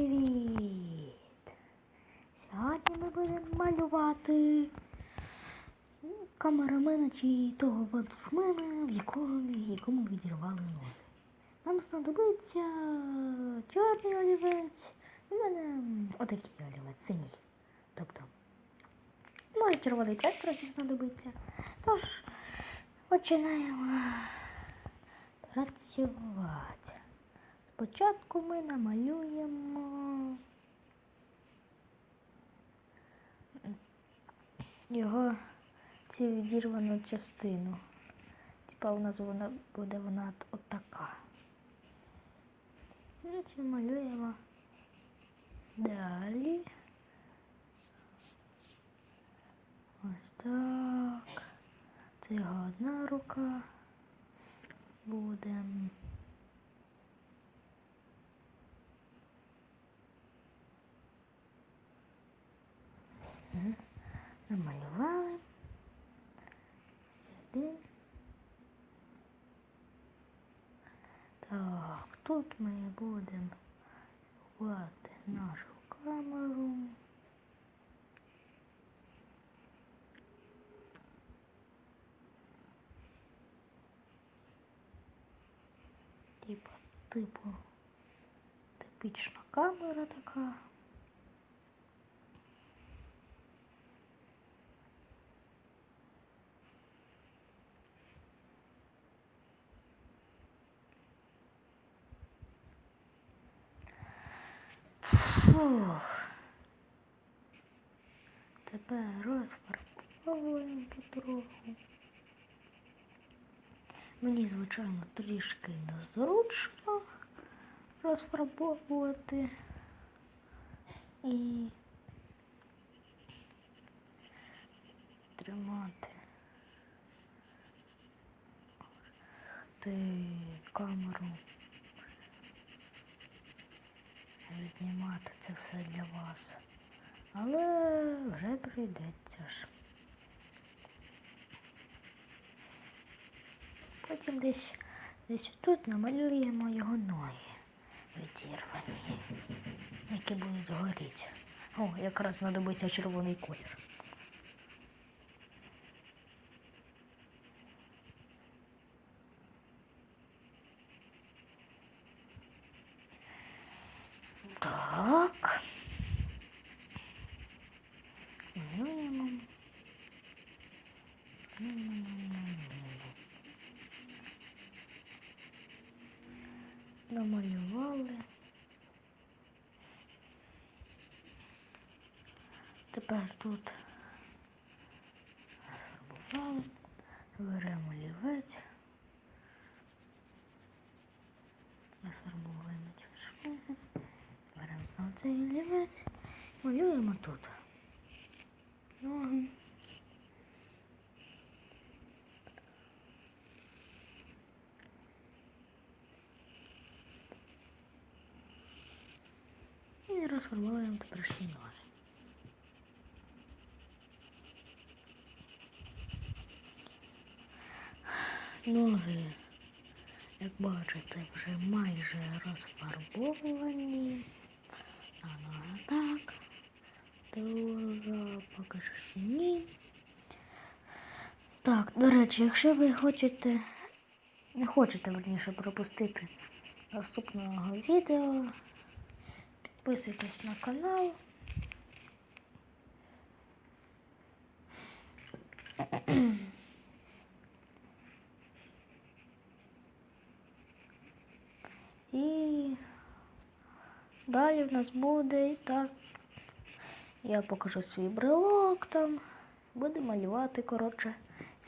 привіт! Сьогодні ми будемо малювати камерамена чи того ватсмена, в якого, якому відірвали ноги. Нам знадобиться чорний олівець. У мене отакий олівець, синій. Тобто, може червоний теж трохи знадобиться. Тож, починаємо працювати. Спочатку ми намалюємо його цю відірвану частину. Типа у нас вона буде вона отака. Це малюємо далі. Ось так. Це його одна рука буде. Все. Намалювали. Сюди. Так, тут ми будемо ховати нашу камеру. Типа, типу, типічна камера така. Фух. Тепер розфарбовуємо потроху. Мені, звичайно, трішки незручно розфарбовувати. І тримати ти камеру. Знімати це все для вас. Але вже прийдеться ж. Потім десь десь тут намалюємо його ноги відірвані, які будуть горіти. О, якраз знадобиться червоний колір. Так. Малюємо. Намалювали. Тепер тут розфарбували, беремо олівець, розфарбовуємо цю шпигу. Беремо знову цей олівець, малюємо тут. Ноги. І розформуємо теперішні ноги. Ноги, як бачите, вже майже розфарбовані. А ноги так. Друга поки що ні. Так, до речі, якщо ви хочете, не хочете верніше пропустити наступного відео, підписуйтесь на канал. І далі в нас буде і так. Я покажу свій брелок там. Буду малювати, коротше,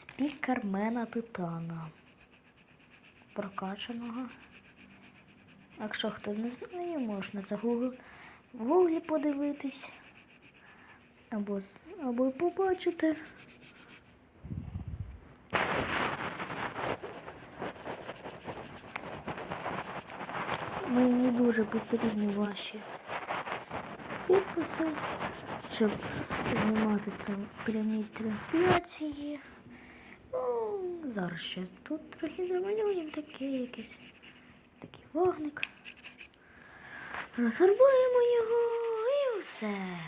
спікермена Титана. Прокачаного. Якщо хто не знає, можна в гуглі подивитись. Або, або побачити. Мені дуже потрібні ваші підписи, щоб знімати прямі трансляції. Ну, зараз ще тут трохи замалюємо таке якесь такий вогник. Розфарбуємо його і все.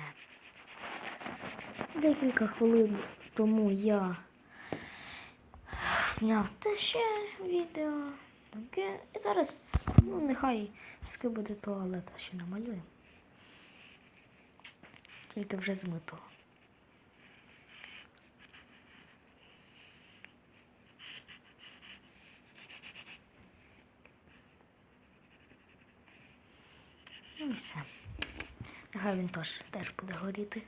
Декілька хвилин тому я зняв те ще відео. Таке. І зараз, ну, нехай скибуде туалет, ще намалюємо. Тільки вже змито. Ну і все. Нехай він теж, теж буде горіти.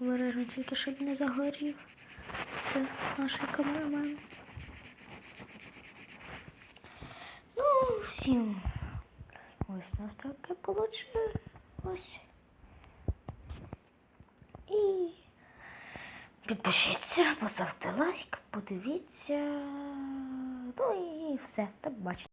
Обережно тільки щоб не загорів. Це наш камeraмен. Ну, всім. Ось у нас таке получилось. І підпишіться, поставте лайк, подивіться. І все. Та бачите.